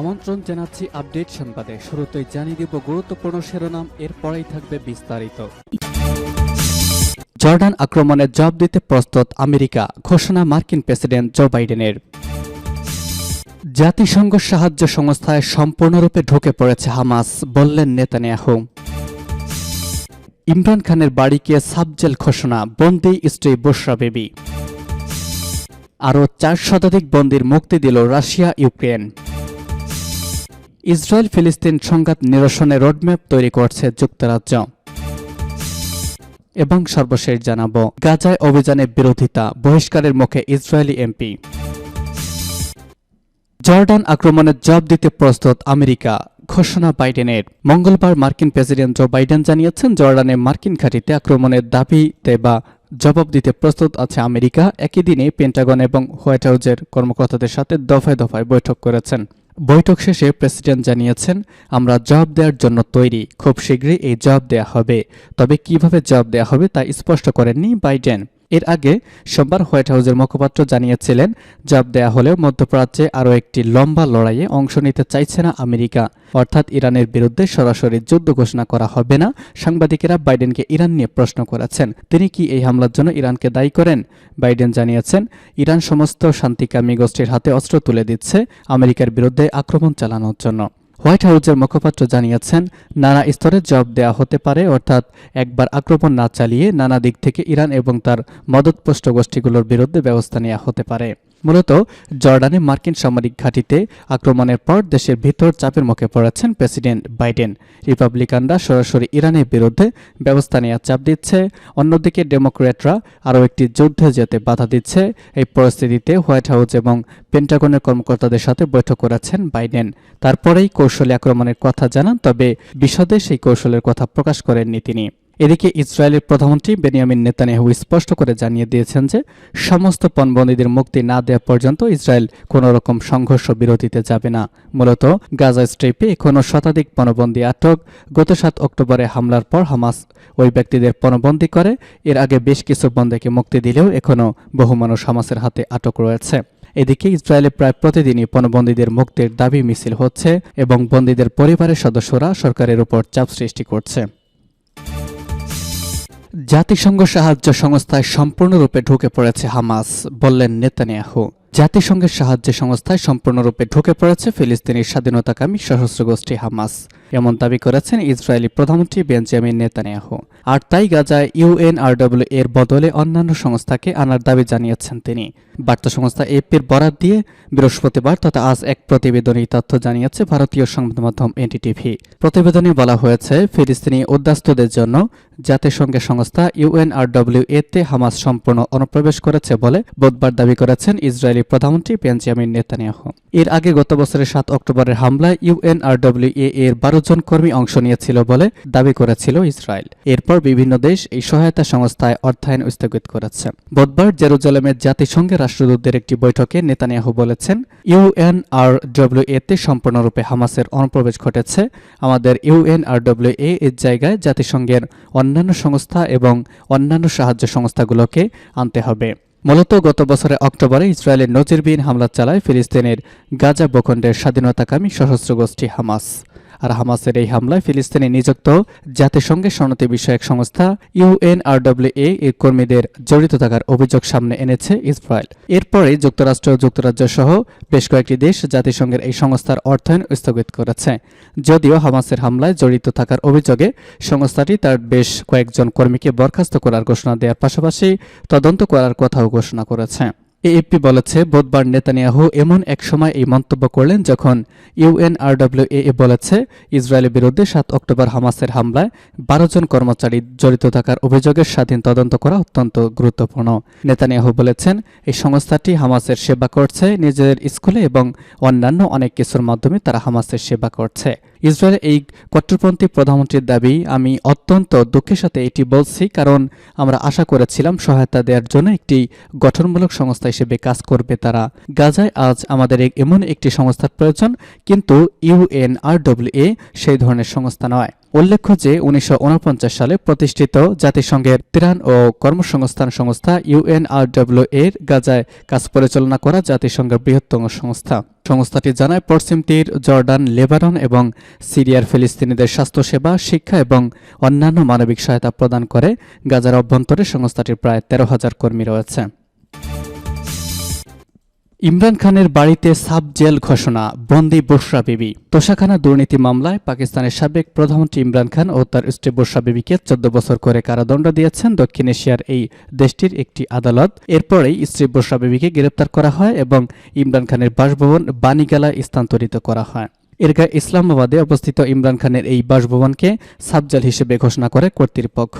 আমন্ত্রণ জানাচ্ছি আপডেট সংবাদে। শুরুতেই জানিয়ে দিব গুরুত্বপূর্ণ শিরোনাম, এরপরেই থাকবে বিস্তারিত। জর্ডান আক্রমণে জবাব দিতে প্রস্তুত আমেরিকা, ঘোষণা মার্কিন প্রেসিডেন্ট জো বাইডেনের। জাতিসংঘ সাহায্য সংস্থায় সম্পূর্ণরূপে ঢুকে পড়েছে হামাস, বললেন নেতানিয়াহু। ইমরান খানের বাড়িকে সাবজেল ঘোষণা, বন্দি স্ত্রী বুশরা বেবি। আরও চার শতাধিক বন্দির মুক্তি দিল রাশিয়া, ইউক্রেন। ইসরায়েল ফিলিস্তিন সংঘাত নিরসনে রোডম্যাপ তৈরি করছে যুক্তরাজ্য। এবং সর্বশেষ জানাব, গাজায় অভিযানের বিরোধিতা, বহিষ্কারের মুখে ইসরায়েলি এমপি। জর্ডান আক্রমণের জবাব দিতে প্রস্তুত আমেরিকা, ঘোষণা বাইডেনের। মঙ্গলবার মার্কিন প্রেসিডেন্ট জো বাইডেন জানিয়েছেন জর্ডানে মার্কিন ঘাঁটিতে আক্রমণের দাবিতে বা জবাব দিতে প্রস্তুত আছে আমেরিকা। একই দিনে পেন্টাগন এবং হোয়াইট হাউজের কর্মকর্তাদের সাথে দফায় দফায় বৈঠক করেছেন। বৈঠক শেষে প্রেসিডেন্ট জানিয়েছেন, আমরা জব দেওয়ার জন্য তৈরি। খুব শীঘ্রই এই জব দেওয়া হবে। তবে কীভাবে জব দেওয়া হবে তা স্পষ্ট করেননি বাইডেন। এর আগে সোমবার হোয়াইট হাউসের মুখপাত্র জানিয়েছিলেন, জবাব দেয়া হলেও মধ্যপ্রাচ্যে আরও একটি লম্বা লড়াইয়ে অংশ নিতে চাইছে না আমেরিকা। অর্থাৎ ইরানের বিরুদ্ধে সরাসরি যুদ্ধ ঘোষণা করা হবে না, সাংবাদিকেরা বাইডেনকে ইরান নিয়ে প্রশ্ন করেছেন। তিনি কি এই হামলার জন্য ইরানকে দায়ী করেন? বাইডেন জানিয়েছেন, ইরান সমস্ত শান্তিকামী গোষ্ঠীর হাতে অস্ত্র তুলে দিচ্ছে আমেরিকার বিরুদ্ধে আক্রমণ চালানোর জন্য। হোয়াইট হাউসের মুখপাত্র জানিয়েছেন, নানা স্তরে জবাব দেওয়া হতে পারে, অর্থাৎ একবার আক্রমণ না চালিয়ে নানা দিক থেকে ইরান এবং তার মদতপুষ্ট গোষ্ঠীগুলোর বিরুদ্ধে ব্যবস্থা নেওয়া হতে পারে। মূলত জর্ডানে মার্কিন সামরিক ঘাঁটিতে আক্রমণের পর দেশের ভিতর চাপের মুখে পড়েছেন প্রেসিডেন্ট বাইডেন। রিপাবলিকানরা সরাসরি ইরানের বিরুদ্ধে ব্যবস্থা নেওয়ার চাপ দিচ্ছে। অন্যদিকে ডেমোক্র্যাটরা আরও একটি যুদ্ধে যেতে বাধা দিচ্ছে। এই পরিস্থিতিতে হোয়াইট হাউস এবং পেন্টাগনের কর্মকর্তাদের সাথে বৈঠক করেছেন বাইডেন। তারপরেই কৌশলী আক্রমণের কথা জানান, তবে বিশদে সেই কৌশলের কথা প্রকাশ করেননি তিনি। এদিকে ইসরায়েলের প্রধানমন্ত্রী বেনিয়ামিন নেতানিয়াহু স্পষ্ট করে জানিয়ে দিয়েছেন যে, সমস্ত পণবন্দীদের মুক্তি না দেওয়া পর্যন্ত ইসরায়েল কোনো রকম সংঘর্ষ বিরতিতে যাবে না। মূলত গাজা স্ট্রিপে এখনও শতাধিক পণবন্দী আটক। গত সাত অক্টোবরে হামলার পর হামাস ওই ব্যক্তিদের পণবন্দী করে। এর আগে বেশ কিছু বন্দীকে মুক্তি দিলেও এখনও বহু মানুষ হামাসের হাতে আটক রয়েছে। এদিকে ইসরায়েলে প্রায় প্রতিদিনই পণবন্দীদের মুক্তির দাবি মিছিল হচ্ছে এবং বন্দীদের পরিবারের সদস্যরা সরকারের উপর চাপ সৃষ্টি করছে। জাতিসংঘ সাহায্য সংস্থায় সম্পূর্ণরূপে ঢুকে পড়েছে হামাস, বললেন নেতানিয়াহু। জাতিসংঘের সাহায্য সংস্থায় সম্পূর্ণরূপে ঢুকে পড়েছে ফিলিস্তিনের স্বাধীনতাকামী সশস্ত্র গোষ্ঠী হামাস। এমন দাবি করেছেন ইসরায়েলি প্রধানমন্ত্রী বেঞ্জামিন নেতানিয়াহু। আর তাই গাজায় ইউএনআরডব্লিউ এর বদলে অন্যান্য সংস্থাকে আনার দাবি জানিয়েছেন তিনি। বার্তা সংস্থা এপির বরাত দিয়ে বৃহস্পতিবার তথা আজ এক প্রতিবেদনে তথ্য জানিয়েছে ভারতীয় সংবাদ মাধ্যম এনটিটিভি প্রতিবেদনে বলা হয়েছে, ফিলিস্তিনি উদ্বাস্তুদের জন্য জাতিসংঘের সংস্থা ইউএনআরডব্লিউ এতে হামাস সম্পূর্ণ অনুপ্রবেশ করেছে বলে বুধবার দাবি করেছেন ইসরায়েলি প্রধানমন্ত্রী বেঞ্জামিন নেতানিয়াহু। এর আগে গত বছরের সাত অক্টোবরের হামলায় ইউএনআরডব্লিউ এর বারো জন কর্মী অংশ নিয়েছিল বলে দাবি করেছিল ইসরায়েল। এরপর বিভিন্ন দেশ এই সহায়তা সংস্থায় অর্থায়ন স্থগিত করেছে। বুধবার জেরুজালেমের জাতিসংঘের রাষ্ট্রদূতদের একটি বৈঠকে নেতানিয়াহু বলেছেন ইউএনআরডব্লিউ এতে সম্পূর্ণরূপে হামাসের অনুপ্রবেশ ঘটেছে। আমাদের ইউএনআরডব্লিউ এ এর জায়গায় জাতিসংঘের অন্যান্য সংস্থা এবং অন্যান্য সাহায্য সংস্থাগুলোকে আনতে হবে। মূলত গত বছরের অক্টোবরে ইসরায়েলের নজিরবিহীন হামলা চালায় ফিলিস্তিনের গাজা ভূখণ্ডের স্বাধীনতাকামী সশস্ত্র গোষ্ঠী হামাস। আর হামাসের এই হামলায় ফিলিস্তিনে নিযুক্ত জাতিসংঘের সনতি বিষয়ক সংস্থা ইউএনআরডব্লিউ এ এর কর্মীদের জড়িত থাকার অভিযোগ সামনে এনেছে ইসরায়েল। এরপরে যুক্তরাষ্ট্র যুক্তরাজ্য সহ বেশ কয়েকটি দেশ জাতিসংঘের এই সংস্থার অর্থায়ন স্থগিত করেছে। যদিও হামাসের হামলায় জড়িত থাকার অভিযোগে সংস্থাটি তার বেশ কয়েকজন কর্মীকে বরখাস্ত করার ঘোষণা দেওয়ার পাশাপাশি তদন্ত করার কথাও ঘোষণা করেছে। এএফপি বলেছে, বুধবার নেতানিয়াহু এমন এক সময় এই মন্তব্য করলেন যখন ইউএনআরডব্লিউ এ বলেছে, ইসরায়েলের বিরুদ্ধে সাত অক্টোবর হামাসের হামলায় বারো জন কর্মচারী জড়িত থাকার অভিযোগের স্বাধীন তদন্ত করা অত্যন্ত গুরুত্বপূর্ণ। নেতানিয়াহু বলেছেন, এই সংস্থাটি হামাসের সেবা করছে, নিজেদের স্কুলে এবং অন্যান্য অনেক কিছুর মাধ্যমে তারা হামাসের সেবা করছে। ইসরায়েলের এই কট্টরপন্থী প্রধানমন্ত্রীর দাবি, আমি অত্যন্ত দুঃখের সাথে এটি বলছি কারণ আমরা আশা করেছিলাম সহায়তা দেওয়ার জন্য একটি গঠনমূলক সংস্থা হিসেবে কাজ করবে তারা। গাজায় আজ আমাদের এমন একটি সংস্থার প্রয়োজন, কিন্তু ইউএনআরডব্লিউ এ সেই ধরনের সংস্থা নয়। উল্লেখ্য যে উনিশশো উনপঞ্চাশ সালে প্রতিষ্ঠিত জাতিসংঘের ত্রাণ ও কর্মসংস্থান সংস্থা ইউএনআরডব্লিউ এর গাজায় কাজ পরিচালনা করা জাতিসংঘের বৃহত্তম সংস্থা। সংস্থাটি জানায় পশ্চিম তীর জর্ডান, লেবানন এবং সিরিয়ার ফিলিস্তিনিদের স্বাস্থ্যসেবা, শিক্ষা এবং অন্যান্য মানবিক সহায়তা প্রদান করে। গাজার অভ্যন্তরে সংস্থাটির প্রায় তেরো হাজার কর্মী রয়েছে। ইমরান খানের বাড়িতে সাব জেল ঘোষণা, বন্দি বসরা বিবি। তোষাখানা দুর্নীতি মামলায় পাকিস্তানের সাবেক প্রধানমন্ত্রী ইমরান খান ও তার স্ত্রী বসরা বিবিকে চোদ্দ বছর করে কারাদণ্ড দিয়েছেন দক্ষিণ এশিয়ার এই দেশটির একটি আদালত। এরপরেই স্ত্রী বসরা বিবিকে গ্রেপ্তার করা হয় এবং ইমরান খানের বাসভবন বানিগালায় স্থানান্তরিত করা হয়। এরগা ইসলামাবাদে অবস্থিত ইমরান খানের এই বাসভবনকে সাবজেল হিসেবে ঘোষণা করে কর্তৃপক্ষ।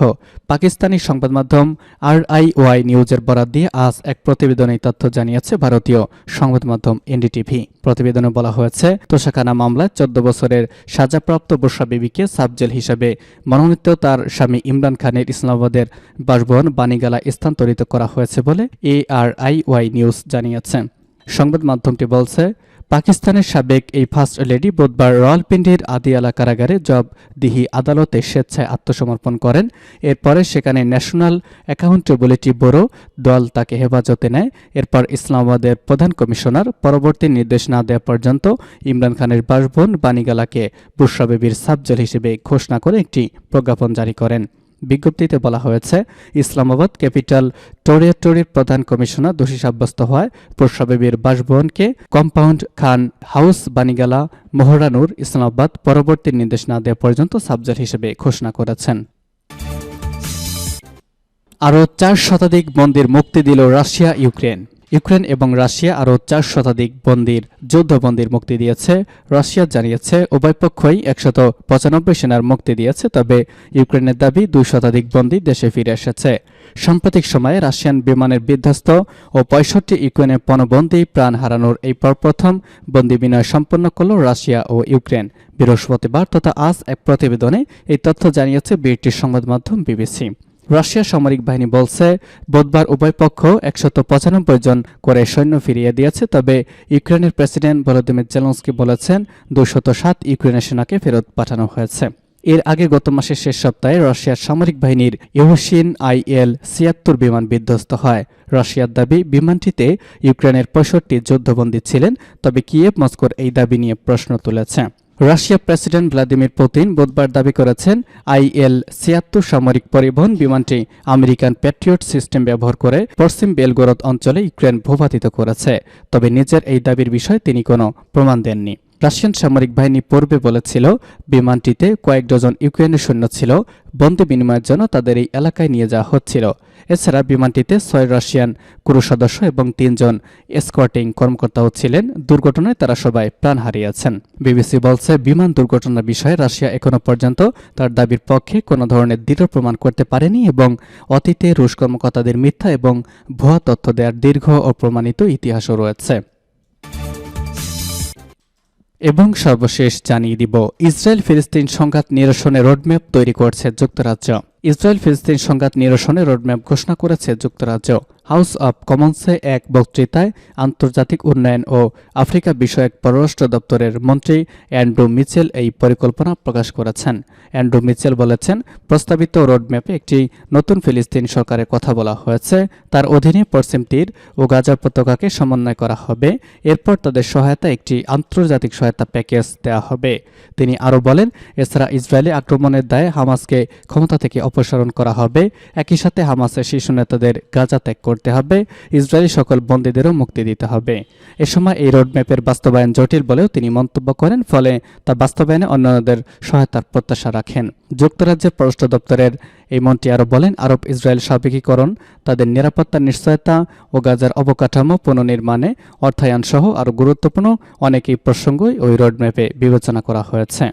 পাকিস্তানি সংবাদ মাধ্যম আরআইওয়াই নিউজের বরাত দিয়ে আজ এক প্রতিবেদনে তথ্য জানিয়েছে ভারতীয় সংবাদ মাধ্যম এনডিটিভি। প্রতিবেদনে বলা হয়েছে, তোষাখানা মামলায় চোদ্দ বছরের সাজাপ্রাপ্ত বর্ষা বিবিকে সাবজেল হিসেবে মনোনীত তার স্বামী ইমরান খানের ইসলামাবাদের বাসভবন বানিগালা স্থানান্তরিত করা হয়েছে বলে এআরআইওয়াই নিউজ জানিয়েছে। সংবাদ মাধ্যমটি বলছে পাকিস্তানের সাবেক এই ফার্স্ট লেডি বুধবার রাওয়ালপিন্ডির আদিয়ালা কারাগারে জব দিহি আদালতে স্বেচ্ছায় আত্মসমর্পণ করেন। এরপরে সেখানে ন্যাশনাল অ্যাকাউন্টেবিলিটি ব্যুরো দল তাকে হেফাজতে নেয়। এরপর ইসলামাবাদের প্রধান কমিশনার পরবর্তী নির্দেশ না দেওয়া পর্যন্ত ইমরান খানের বাসভবন বানিগালাকে বুশরা বেবির সাবজেল হিসেবে ঘোষণা করে একটি প্রজ্ঞাপন জারি করেন। বিজ্ঞপ্তিতে বলা হয়েছে, ইসলামাবাদ ক্যাপিটাল টেরিটরির প্রধান কমিশনার দোষী সাব্যস্ত হওয়ায় প্রসাবেবীর বাসভবনকে কম্পাউন্ড খান হাউস বানিগালা মোহরানুর ইসলামাবাদ পরবর্তী নির্দেশ না দেওয়া পর্যন্ত সাবজেক্ট হিসেবে ঘোষণা করেছেন। আরও চার শতাধিক বন্দির মুক্তি দিল রাশিয়া ইউক্রেন ইউক্রেন এবং রাশিয়া আরও চার শতাধিক বন্দির যুদ্ধবন্দির মুক্তি দিয়েছে। রাশিয়া জানিয়েছে, উভয় পক্ষই একশত পঁচানব্বই সেনার মুক্তি দিয়েছে, তবে ইউক্রেনের দাবি দুই শতাধিক বন্দী দেশে ফিরে এসেছে। সাম্প্রতিক সময়ে রাশিয়ান বিমানের বিধ্বস্ত ও পঁয়ষট্টি ইউক্রেনের পণবন্দী প্রাণ হারানোর এই প্রথম বন্দি বিনয় সম্পন্ন করল রাশিয়া ও ইউক্রেন। বৃহস্পতিবার তথা আজ এক প্রতিবেদনে এই তথ্য জানিয়েছে ব্রিটিশ সংবাদ মাধ্যম বিবিসি। রাশিয়া সামরিক বাহিনী বলছে, বুধবার উভয় পক্ষ একশত পঁচানব্বই জন করে সৈন্য ফিরিয়ে দিয়েছে, তবে ইউক্রেনের প্রেসিডেন্ট ভলোদিমির জেলন্সকি বলেছেন দুশত সাত ইউক্রেনের সেনাকে ফেরত পাঠানো হয়েছে। এর আগে গত মাসের শেষ সপ্তাহে রাশিয়ার সামরিক বাহিনীর ইউহসিন আইএল ছিয়াত্তর বিমান বিধ্বস্ত হয়। রাশিয়ার দাবি, বিমানটিতে ইউক্রেনের পঁয়ষট্টি যুদ্ধবন্দী ছিলেন, তবে কিয়েভ মস্কোর এই দাবি নিয়ে প্রশ্ন তুলেছে। রাশিয়া প্রেসিডেন্ট ভ্লাদিমির পুতিন বুধবার দাবি করেছেন, আইএল ছিয়াত্তর সামরিক পরিবহন বিমানটি আমেরিকান প্যাট্রিয়ট সিস্টেম ব্যবহার করে পশ্চিম বেলগোরদ অঞ্চলে ইউক্রেন ভূপাতিত করেছে। তবে নিজের এই দাবির বিষয়ে তিনি কোনো প্রমাণ দেননি। রাশিয়ান সামরিক বাহিনী পূর্বে বলেছিল, বিমানটিতে কয়েক ডজন ইউক্রেনের সৈন্য ছিল, বন্দী বিনিময়ের জন্য তাদের এই এলাকায় নিয়ে যাওয়া হচ্ছিল। এছাড়া বিমানটিতে ছয় রাশিয়ান ক্রু সদস্য এবং তিনজন এসকর্টিং কর্মকর্তাও ছিলেন। দুর্ঘটনায় তারা সবাই প্রাণ হারিয়েছেন। বিবিসি বলছে, বিমান দুর্ঘটনার বিষয়ে রাশিয়া এখনও পর্যন্ত তার দাবির পক্ষে কোনো ধরনের দৃঢ় প্রমাণ করতে পারেনি এবং অতীতে রুশ কর্মকর্তাদের মিথ্যা এবং ভুয়া তথ্য দেওয়ার দীর্ঘ অপ্রমাণিত ইতিহাসও রয়েছে। এবং সর্বশেষ জানিয়ে দিব ইসরায়েল ফিলিস্তিন সংঘাত নিরসনে রোডম্যাপ তৈরি করছে যুক্তরাজ্য। ইসরায়েল ফিলিস্তিন সংঘাত নিরসনে রোডম্যাপ ঘোষণা করেছে যুক্তরাজ্য। হাউস অব কমন্সে এক বক্তৃতায় আন্তর্জাতিক উন্নয়ন ও আফ্রিকা বিষয়ক পররাষ্ট্র দপ্তরের মন্ত্রী অ্যান্ড্রু মিচেল এই পরিকল্পনা প্রকাশ করেছেন। অ্যান্ড্রু মিচেল বলেছেন, প্রস্তাবিত রোডম্যাপে একটি নতুন ফিলিস্তিন সরকারের কথা বলা হয়েছে। তার অধীনে পশ্চিম তীর ও গাজার পতাকাকে সমন্বয় করা হবে। এরপর তাদের সহায়তা একটি আন্তর্জাতিক সহায়তা প্যাকেজ দেওয়া হবে। তিনি আরও বলেন, এছাড়া ইসরায়েলি আক্রমণের দায়ে হামাসকে ক্ষমতা থেকে অপসারণ করা হবে। একই সাথে হামাসের শীর্ষ নেতাদের গাজা ত্যাগ করতে হবে। ইসরায়েলি সকল বন্দীদেরও মুক্তি দিতে হবে। এ সময় এই রোডম্যাপের বাস্তবায়ন জটিল বলেও তিনি মন্তব্য করেন, ফলে তা বাস্তবায়নে অন্যান্যদের সহায়তার প্রত্যাশা রাখেন। যুক্তরাজ্যের পররাষ্ট্র দপ্তরের এই মন্ত্রী আরও বলেন, আরব ইসরায়েল সাবেকীকরণ, তাদের নিরাপত্তার নিশ্চয়তা ও গাজার অবকাঠামো পুনর্নির্মাণে অর্থায়ন সহ আরও গুরুত্বপূর্ণ অনেক এই প্রসঙ্গই ওই রোডম্যাপে বিবেচনা করা হয়েছে।